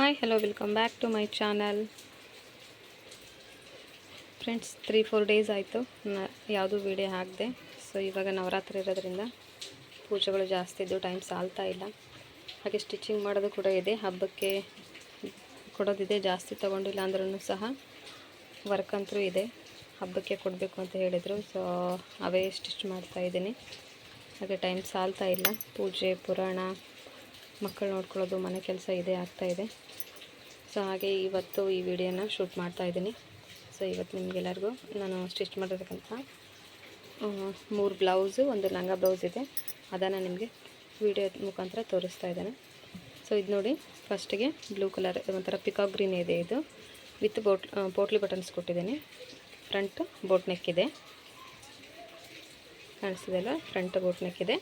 Hi hello welcome back to my channel friends three four days ಆಯಿತು. ಯಾವುದೂ video ಹಾಕಿದೆ. So ಇವಾಗ ನವರಾತ್ರಿ ಇರೋದ್ರಿಂದ ಪೂಜೆಗಳು ಜಾಸ್ತಿ ಇದ್ದು ಟೈಮ್ ಸಾಲ್ತಾ ಇಲ್ಲ. ಹಾಗೆ ಸ್ಟಿಚಿಂಗ್ ಮಾಡೋದು ಕೂಡ ಇದೆ. ಹಬ್ಬಕ್ಕೆ ಕೊಡೋದಿದೆ, ಜಾಸ್ತಿ ತೊಗೊಂಡಿಲ್ಲ ಅಂದ್ರೂ ಸಹ ವರ್ಕ್ ಅಂತೂ ಇದೆ. ಹಬ್ಬಕ್ಕೆ ಕೊಡಬೇಕು ಅಂತ ಹೇಳಿದರು. ಸೊ ಅವೇ ಸ್ಟಿಚ್ ಮಾಡ್ತಾಯಿದ್ದೀನಿ ಹಾಗೆ ಟೈಮ್ ಸಾಲ್ತಾ ಇಲ್ಲ. ಪೂಜೆ, ಪುರಾಣ ಮಕ್ಕಳು ನೋಡ್ಕೊಳ್ಳೋದು, ಮನೆ ಕೆಲಸ ಇದೆ ಆಗ್ತಾ ಇದೆ. ಸೊ ಹಾಗೆ ಇವತ್ತು ಈ ವಿಡಿಯೋನ ಶೂಟ್ ಮಾಡ್ತಾ ಇದ್ದೀನಿ. ಸೊ ಇವತ್ತು ನಿಮಗೆಲ್ಲರಿಗೂ ನಾನು ಸ್ಟಿಚ್ ಮಾಡಿರ್ತಕ್ಕಂಥ ಮೂರು ಬ್ಲೌಸು, ಒಂದು ಲಂಗ ಬ್ಲೌಸ್ ಇದೆ. ಅದನ್ನು ನಿಮಗೆ ವಿಡಿಯೋ ಮುಖಾಂತರ ತೋರಿಸ್ತಾ ಇದ್ದಾನೆ. ಸೊ ಇದು ನೋಡಿ, ಫಸ್ಟಿಗೆ ಬ್ಲೂ ಕಲರ್, ಒಂಥರ ಪಿಕಾಕ್ ಗ್ರೀನ್ ಇದೆ ಇದು. ವಿತ್ ಬೋಟ್ ಪೋಟ್ಲಿ ಬಟನ್ಸ್ ಕೊಟ್ಟಿದ್ದೀನಿ. ಫ್ರಂಟ್ ಬೋಟ್ ನೆಕ್ ಇದೆ. ಕಾಣಿಸ್ತಿದೆಯಲ್ಲ ಫ್ರಂಟ್ ಬೋಟ್ ನೆಕ್ ಇದೆ.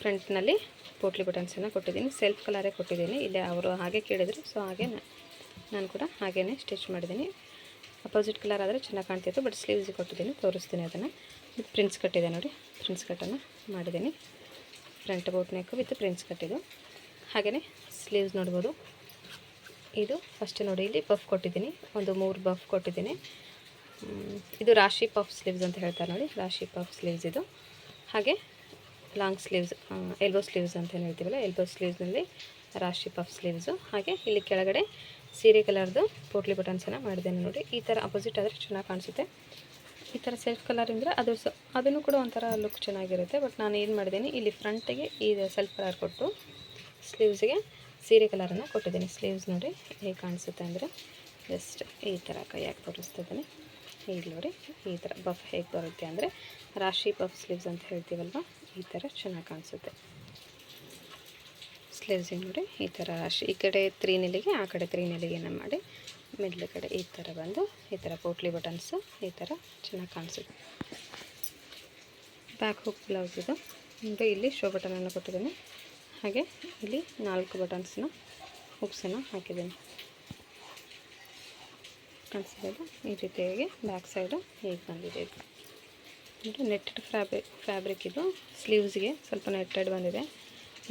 ಫ್ರಂಟ್ನಲ್ಲಿ ಪೋಟ್ಲಿ ಬಟನ್ಸನ್ನು ಕೊಟ್ಟಿದ್ದೀನಿ. ಸೆಲ್ಫ್ ಕಲರೇ ಕೊಟ್ಟಿದ್ದೀನಿ. ಇಲ್ಲಿ ಅವರು ಹಾಗೆ ಕೇಳಿದರು. ಸೊ ಹಾಗೆ ನಾನು ಕೂಡ ಹಾಗೇ ಸ್ಟಿಚ್ ಮಾಡಿದ್ದೀನಿ. ಅಪೋಸಿಟ್ ಕಲರ್ ಆದರೆ ಚೆನ್ನಾಗಿ ಕಾಣ್ತಿತ್ತು ಬಟ್ ಸ್ಲೀವ್ಸ್ ಕೊಟ್ಟಿದ್ದೀನಿ, ತೋರಿಸ್ತೀನಿ ಅದನ್ನು. ವಿತ್ ಪ್ರಿನ್ಸ್ ಕಟ್ಟಿದೆ ನೋಡಿ. ಪ್ರಿನ್ಸ್ ಕಟ್ಟನ್ನು ಮಾಡಿದ್ದೀನಿ. Front boat neck with prince ಕಟ್ಟಿದ್ದು ಹಾಗೆಯೇ ಸ್ಲೀವ್ಸ್ ನೋಡ್ಬೋದು. ಇದು ಫಸ್ಟ್ ನೋಡಿ, ಇಲ್ಲಿ ಬಫ್ ಕೊಟ್ಟಿದ್ದೀನಿ. ಒಂದು ಮೂರು ಬಫ್ ಕೊಟ್ಟಿದ್ದೀನಿ. ಇದು ರಾಶಿ ಪಫ್ ಸ್ಲೀವ್ಸ್ ಅಂತ ಹೇಳ್ತಾರೆ ನೋಡಿ. ರಾಶಿ ಪಫ್ ಸ್ಲೀವ್ಸ್ ಇದು. ಹಾಗೆ ಲಾಂಗ್ ಸ್ಲೀವ್ಸ್ ಎಲ್ಬೋ ಸ್ಲೀವ್ಸ್ ಅಂತ ಹೇಳ್ತೀವಲ್ಲ ಎಲ್ಬೋ ಸ್ಲೀವ್ಸ್ನಲ್ಲಿ ರಾಶಿ ಪಫ್ ಸ್ಲೀವ್ಸು ಹಾಗೆ ಇಲ್ಲಿ ಕೆಳಗಡೆ ಸೀರೆ ಕಲರ್ದು ಪೋಟ್ಲಿ ಬಟನ್ಸನ್ನು ಮಾಡಿದ್ದೇನೆ ನೋಡಿ. ಈ ಥರ ಅಪೋಸಿಟ್ ಆದರೆ ಚೆನ್ನಾಗಿ ಕಾಣಿಸುತ್ತೆ. ಈ ಥರ ಸೆಲ್ಫ್ ಕಲರ್ ಅಂದರೆ ಅದು ಸ, ಅದನ್ನು ಕೂಡ ಒಂಥರ ಲುಕ್ ಚೆನ್ನಾಗಿರುತ್ತೆ. ಬಟ್ ನಾನು ಏನು ಮಾಡಿದ್ದೀನಿ, ಇಲ್ಲಿ ಫ್ರಂಟಿಗೆ ಈ ಸೆಲ್ಫ್ ಕಲರ್ ಕೊಟ್ಟು ಸ್ಲೀವ್ಸ್ಗೆ ಸೀರೆ ಕಲರನ್ನು ಕೊಟ್ಟಿದ್ದೀನಿ. ಸ್ಲೀವ್ಸ್ ನೋಡಿ ಹೇಗೆ ಕಾಣಿಸುತ್ತೆ ಅಂದರೆ ಜಸ್ಟ್ ಈ ಥರ ಕೈಯಾಗಿ ತೋರಿಸ್ತಿದ್ದೀನಿ. ಈಗ ನೋಡಿ ಈ ಥರ ಬಫ್ ಹೇಗೆ ಬರುತ್ತೆ ಅಂದರೆ ರಾಶಿ ಪಫ್ ಸ್ಲೀವ್ಸ್ ಅಂತ ಹೇಳ್ತೀವಲ್ವ? ಈ ಥರ ಚೆನ್ನಾಗಿ ಕಾಣಿಸುತ್ತೆ. ಸ್ಲೀವ್ಸಿಗೆ ನೋಡಿ, ಈ ಥರ ಈ ಕಡೆ ತ್ರೀ ನೆಲೆಗೆ, ಆ ಕಡೆ ತ್ರೀ ನೆಲಿಗೆನ ಮಾಡಿ, ಮಿಡ್ಲ್ ಕಡೆ ಈ ಥರ ಬಂದು, ಈ ಥರ ಪೋಟ್ಲಿ ಬಟನ್ಸು, ಈ ಥರ ಚೆನ್ನಾಗಿ ಕಾಣಿಸುತ್ತೆ. ಬ್ಯಾಕ್ ಹುಕ್ ಬ್ಲೌಸ್ ಇದು. ಮುಂದೆ ಇಲ್ಲಿ ಶೋ ಬಟನನ್ನು ಕೊಟ್ಟಿದ್ದೀನಿ. ಹಾಗೆ ಇಲ್ಲಿ ನಾಲ್ಕು ಬಟನ್ಸ್ನ ಹುಕ್ಸನ್ನು ಹಾಕಿದ್ದೀನಿ. ಕಾಣಿಸ್ತಿದೆ ಈ ರೀತಿಯಾಗಿ ಬ್ಯಾಕ್ ಸೈಡು ಹೇಗೆ ಬಂದಿದೆ ಅಂದರೆ ನೆಟ್ಟೆಡ್ ಫ್ಯಾಬ್ರಿಕ್ ಫ್ಯಾಬ್ರಿಕ್ ಇದು. ಸ್ಲೀವ್ಸ್ಗೆ ಸ್ವಲ್ಪ ನೆಟ್ಟೆಡ್ ಬಂದಿದೆ.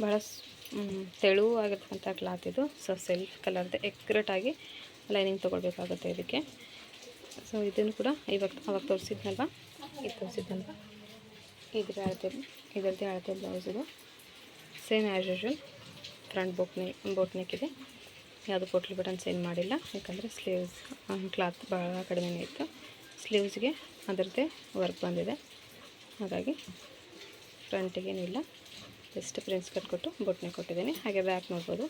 ಭಾಳ ಸ್- ಮ್, ತೆಳು ಆಗಿರ್ತಕ್ಕಂಥ ಕ್ಲಾತ್ ಇದು. ಸೊ ಸೆಲ್ಫ್ ಕಲರ್ದು ಎಕ್ಯುರೇಟಾಗಿ ಲೈನಿಂಗ್ ತೊಗೊಳ್ಬೇಕಾಗುತ್ತೆ ಇದಕ್ಕೆ. ಸೊ ಇದನ್ನು ಕೂಡ ಇವಾಗ ಅವಾಗ ತೋರಿಸಿದ್ನಲ್ವ? ಇದು ತೋರಿಸಿದ್ನಲ್ವ? ಇದ್ರ ಅಳತೆ ಇದರದ್ದೇ ಅಳತೆ ಬ್ಲೌಸ್ ಇದು. ಸೇಮ್ ಆ್ಯಸ್ ಫ್ರಂಟ್ ಬೋಟ್ ನೆ ಬೋಟ್ ನೆಕ್ ಇದೆ. ಯಾವುದು ಪೋಟ್ಲಿ ಬಟನ್ಸ್ ಏನು ಮಾಡಿಲ್ಲ. ಯಾಕಂದರೆ ಸ್ಲೀವ್ಸ್ ಕ್ಲಾತ್ ಭಾಳ ಕಡಿಮೆನೇ ಇತ್ತು. ಸ್ಲೀವ್ಸ್ಗೆ ಅದರದ್ದೇ ವರ್ಕ್ ಬಂದಿದೆ. ಹಾಗಾಗಿ ಫ್ರಂಟಿಗೇನಿಲ್ಲ ಜಸ್ಟ್ ಪ್ರಿನ್ಸ್ ಕಟ್ ಕೊಟ್ಟು ಬೊಟ್ನೆ ಕೊಟ್ಟಿದ್ದೀನಿ. ಹಾಗೆ ಬ್ಯಾಕ್ ನೋಡ್ಬೋದು.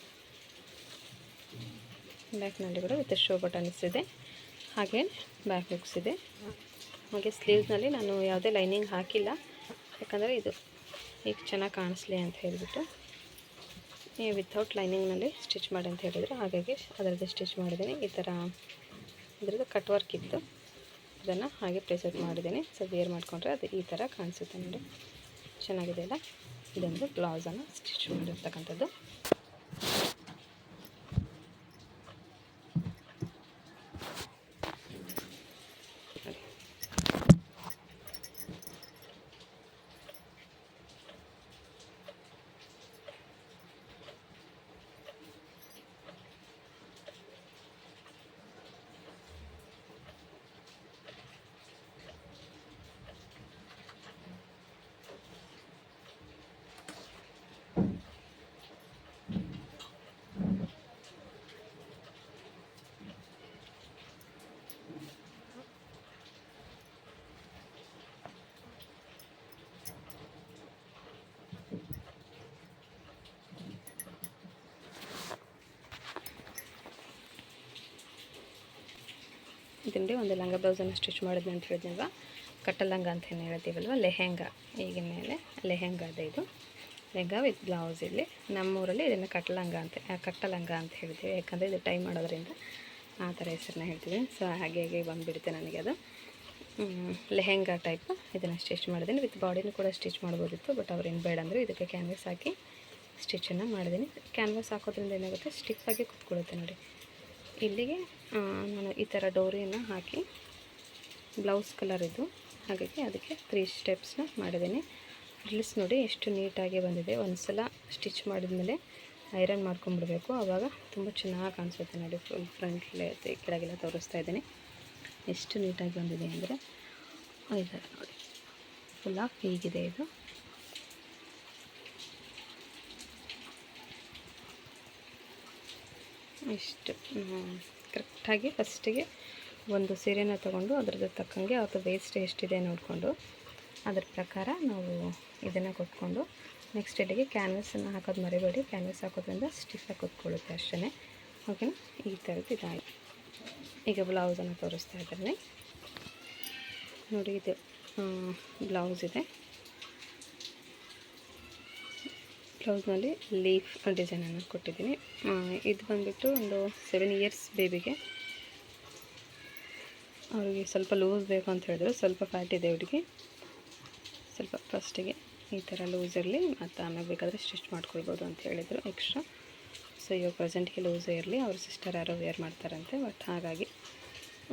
ಬ್ಯಾಕ್ನಲ್ಲಿ ಕೂಡ ವಿತ್ ಶೋ ಬಟನ್ಸ್ ಇದೆ. ಹಾಗೆ ಬ್ಯಾಕ್ ಲುಕ್ಸ್ ಇದೆ. ಹಾಗೆ ಸ್ಲೀವ್ಸ್ನಲ್ಲಿ ನಾನು ಯಾವುದೇ ಲೈನಿಂಗ್ ಹಾಕಿಲ್ಲ. ಯಾಕಂದರೆ ಇದು ಈಗ ಚೆನ್ನಾಗಿ ಕಾಣಿಸ್ಲಿ ಅಂತ ಹೇಳಿಬಿಟ್ಟು. ವಿತೌಟ್ ಲೈನಿಂಗ್ನಲ್ಲಿ ಸ್ಟಿಚ್ ಮಾಡಿ ಅಂತ ಹೇಳಿದರು. ಹಾಗಾಗಿ ಅದರದ್ದು ಸ್ಟಿಚ್ ಮಾಡಿದ್ದೀನಿ. ಈ ಥರ ಇದರದ್ದು ಕಟ್ ವರ್ಕ್ ಇತ್ತು. ಅದನ್ನು ಹಾಗೆ ಪ್ಲೇಸಸ್ ಮಾಡಿದ್ದೀನಿ. ಸೊ ವೇರ್ ಮಾಡಿಕೊಂಡ್ರೆ ಅದು ಈ ಥರ ಕಾಣಿಸುತ್ತೆ ನೋಡಿ. ಚೆನ್ನಾಗಿದೆ ಅಲ್ಲ? ಇದೊಂದು ಬ್ಲೌಸನ್ನು ಸ್ಟಿಚ್ ಮಾಡಿರ್ತಕ್ಕಂಥದ್ದು. ಇದರಲ್ಲಿ ಒಂದು ಲಂಗ ಬ್ಲೌಸನ್ನು ಸ್ಟಿಚ್ ಮಾಡಿದ್ವಿ ಅಂತ ಹೇಳಿದ್ನಲ್ವ? ಕಟ್ಟಲಂಗ ಅಂತ ಏನು ಹೇಳ್ತೀವಲ್ವ? ಲೆಹೆಂಗ ಈಗಿನ ಮೇಲೆ. ಲೆಹೆಂಗ ಇದೆ ಇದು. ಲೆಹಂಗಾ ವಿತ್ ಬ್ಲೌಸ್ ಇಲ್ಲಿ. ನಮ್ಮೂರಲ್ಲಿ ಇದನ್ನು ಕಟ್ಟಲಂಗ ಅಂತ ಕಟ್ಟಲಂಗ ಅಂತ ಹೇಳ್ತೀವಿ. ಯಾಕಂದರೆ ಇದು ಟೈ ಮಾಡೋದ್ರಿಂದ ಆ ಥರ ಹೆಸರನ್ನ ಹೇಳ್ತೀವಿ. ಸೊ ಹಾಗೆ ಹಾಗೆ ಬಂದುಬಿಡುತ್ತೆ ನನಗೆ ಅದು. ಲೆಹೆಂಗ ಟೈಪ್ ಇದನ್ನು ಸ್ಟಿಚ್ ಮಾಡಿದ್ದೀನಿ. ವಿತ್ ಬಾಡಿನೂ ಕೂಡ ಸ್ಟಿಚ್ ಮಾಡ್ಬೋದಿತ್ತು ಬಟ್ ಅವ್ರೇನು ಬೇಡ ಅಂದರೆ ಇದಕ್ಕೆ ಕ್ಯಾನ್ವಾಸ್ ಹಾಕಿ ಸ್ಟಿಚನ್ನು ಮಾಡಿದ್ದೀನಿ. ಕ್ಯಾನ್ವಾಸ್ ಹಾಕೋದ್ರಿಂದ ಏನಾಗುತ್ತೆ? ಸ್ಟಿಫಾಗಿ ಕೂತ್ಕೊಳ್ಳುತ್ತೆ ನೋಡಿ. ಇಲ್ಲಿಗೆ ನಾನು ಈ ಥರ ಡೋರಿಯನ್ನು ಹಾಕಿ, ಬ್ಲೌಸ್ ಕಲರ್ ಇದು ಹಾಗಾಗಿ ಅದಕ್ಕೆ ತ್ರೀ ಸ್ಟೆಪ್ಸ್ನ ಮಾಡಿದ್ದೀನಿ. ಫ್ರಿಲ್ಸ್ ನೋಡಿ ಎಷ್ಟು ನೀಟಾಗಿ ಬಂದಿದೆ. ಒಂದು ಸಲ ಸ್ಟಿಚ್ ಮಾಡಿದ್ಮೇಲೆ ಐರನ್ ಮಾಡ್ಕೊಂಬಿಡಬೇಕು ಆವಾಗ ತುಂಬ ಚೆನ್ನಾಗಿ ಕಾಣಿಸುತ್ತೆ ನೋಡಿ. ಫುಲ್ ಫ್ರಂಟ್ಲೆ ಕೆಳಗೆಲ್ಲ ತೋರಿಸ್ತಾ ಇದ್ದೀನಿ. ಎಷ್ಟು ನೀಟಾಗಿ ಬಂದಿದೆ ಅಂದರೆ ಇದೆ ನೋಡಿ. ಫುಲ್ಲಾಗಿ ಹೀಗಿದೆ ಇದು. ಇಷ್ಟು ಕರೆಕ್ಟಾಗಿ ಫಸ್ಟಿಗೆ ಒಂದು ಸೀರೆನ ತೊಗೊಂಡು ಅದ್ರದ್ದು ತಕ್ಕಂಗೆ ಅದು ವೇಸ್ಟ್ ಎಷ್ಟಿದೆ ನೋಡಿಕೊಂಡು ಅದ್ರ ಪ್ರಕಾರ ನಾವು ಇದನ್ನು ಕೊಟ್ಕೊಂಡು ನೆಕ್ಸ್ಟ್ ಇಲ್ಲಿಗೆ ಕ್ಯಾನ್ವಸನ್ನು ಹಾಕೋದು ಮರಿಬೇಡಿ. ಕ್ಯಾನ್ವಸ್ ಹಾಕೋದ್ರಿಂದ ಸ್ಟಿಫಾಗಿ ಕೂತ್ಕೊಳ್ಳುತ್ತೆ ಅಷ್ಟೇ ಓಕೆನಾ ಈ ಥರದ್ದು ಇದಾಯಿತು. ಈಗ ಬ್ಲೌಸನ್ನು ತೋರಿಸ್ತಾ ಇದ್ದಾರೆ ನೋಡಿ ಇದು ಬ್ಲೌಸ್ ಇದೆ. ಬ್ಲೌಸ್ನಲ್ಲಿ ಲೀಫ್ ಡಿಸೈನನ್ನು ಕೊಟ್ಟಿದ್ದೀನಿ. ಇದು ಬಂದುಬಿಟ್ಟು ಒಂದು ಸೆವೆನ್ ಇಯರ್ಸ್ ಬೇಬಿಗೆ ಅವ್ರಿಗೆ ಸ್ವಲ್ಪ ಲೂಸ್ ಬೇಕು ಅಂತ ಹೇಳಿದ್ರು. ಸ್ವಲ್ಪ ಫ್ಯಾಟ್ ಇದೆ ಅವ್ರಿಗೆ ಸ್ವಲ್ಪ ಫಸ್ಟಿಗೆ ಈ ಥರ ಲೂಸ್ ಇರಲಿ ಮತ್ತು ಆಮೇಲೆ ಬೇಕಾದರೆ ಸ್ಟಿಚ್ ಮಾಡ್ಕೊಳ್ಬೋದು ಅಂತ ಹೇಳಿದರು ಎಕ್ಸ್ಟ್ರಾ ಸೊ ಇವಾಗ ಪ್ರೆಸೆಂಟ್ಗೆ ಲೂಸೇ ಇರಲಿ, ಅವ್ರ ಸಿಸ್ಟರ್ ಯಾರೋ ವೇರ್ ಮಾಡ್ತಾರಂತೆ ಬಟ್ ಹಾಗಾಗಿ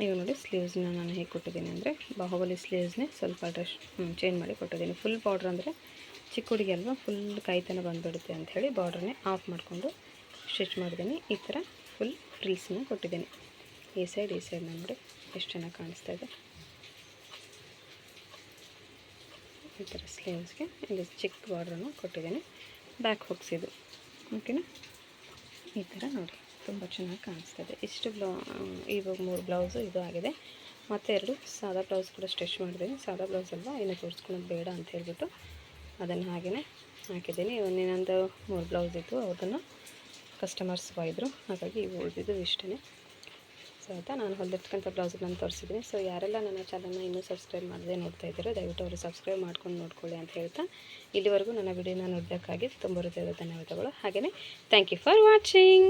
ಇವಾಗ ನೋಡಿ ಸ್ಲೀವ್ಸ್ನ ನಾನು ಹೇಗೆ ಕೊಟ್ಟಿದ್ದೀನಿ ಅಂದರೆ ಬಾಹುಬಲಿ ಸ್ಲೀವ್ಸ್ನೇ ಸ್ವಲ್ಪ ಡ್ರೆಸ್ ಚೇಂಜ್ ಮಾಡಿ ಕೊಟ್ಟಿದ್ದೀನಿ. ಫುಲ್ ಬಾರ್ಡ್ರ್ ಅಂದರೆ ಚಿಕ್ಕ ಹುಡುಗಿ ಅಲ್ವಾ ಫುಲ್ ಕೈತನ ಬಂದುಬಿಡುತ್ತೆ ಅಂಥೇಳಿ ಬಾರ್ಡ್ರನ್ನೇ ಆಫ್ ಮಾಡಿಕೊಂಡು ಸ್ಟಿಚ್ ಮಾಡಿದ್ದೀನಿ. ಈ ಥರ ಫುಲ್ ಫ್ರಿಲ್ಸ್ನ ಕೊಟ್ಟಿದ್ದೀನಿ. ಈ ಸೈಡ್ ಈ ಸೈಡ್ ನೋಡಿ ಎಷ್ಟು ಚೆನ್ನಾಗಿ ಕಾಣಿಸ್ತಾ ಇದೆ. ಈ ಥರ ಸ್ಲೀವ್ಸ್ಗೆ ಇಲ್ಲಿ ಚಿಕ್ಕ ಬಾರ್ಡ್ರನ್ನು ಕೊಟ್ಟಿದ್ದೀನಿ. ಬ್ಯಾಕ್ ಹೋಗ್ಸಿದ್ದು ಓಕೆನಾ ಈ ಥರ ನೋಡಿ, ತುಂಬ ಚೆನ್ನಾಗಿ ಕಾಣಿಸ್ತದೆ ಇಷ್ಟು ಬ್ಲೌ ಇವಾಗ ಮೂರು ಬ್ಲೌಸು ಇದು ಆಗಿದೆ. ಮತ್ತು ಎರಡು ಸಾದಾ ಬ್ಲೌಸ್ ಕೂಡ ಸ್ಟಿಚ್ ಮಾಡಿದ್ದೀನಿ. ಸಾದಾ ಬ್ಲೌಸ್ ಅಲ್ವಾ? ಏನು ತೋರಿಸ್ಕೊಳ್ಳೋದು ಬೇಡ ಅಂತ ಹೇಳ್ಬಿಟ್ಟು ಅದನ್ನು ಹಾಗೆಯೇ ಹಾಕಿದ್ದೀನಿ. ಇನ್ನೊಂದು ಮೂರು ಬ್ಲೌಸ್ ಇತ್ತು ಅದನ್ನು ಕಸ್ಟಮರ್ಸ್ ಒಯ್ದರು ಹಾಗಾಗಿ ಇವು ಉಳಿದಿದ್ದು ಇಷ್ಟೇ ಆಯಿತಾ? ನಾನು ಹೊಲಿದಿರ್ತಕ್ಕಂಥ ಬ್ಲೌಸ್ ನಾನು ತೋರಿಸಿದ್ದೀನಿ ಸೊ ಯಾರೆಲ್ಲ ನನ್ನ ಚಾನಲ್ನ ಇನ್ನೂ ಸಬ್ಸ್ಕ್ರೈಬ್ ಮಾಡದೆ ನೋಡ್ತಾ ಇದ್ದೀರೋ, ದಯವಿಟ್ಟು ಅವರು ಸಬ್ಸ್ಕ್ರೈಬ್ ಮಾಡ್ಕೊಂಡು ನೋಡ್ಕೊಳ್ಳಿ ಅಂತ ಹೇಳ್ತಾ ಇಲ್ಲಿವರೆಗೂ ನನ್ನ ವಿಡಿಯೋನ ನೋಡಬೇಕಾಗಿ ತುಂಬ ಹೃದಯದ ಧನ್ಯವಾದಗಳು. ಹಾಗೆಯೇ ಥ್ಯಾಂಕ್ ಯು ಫಾರ್ ವಾಚಿಂಗ್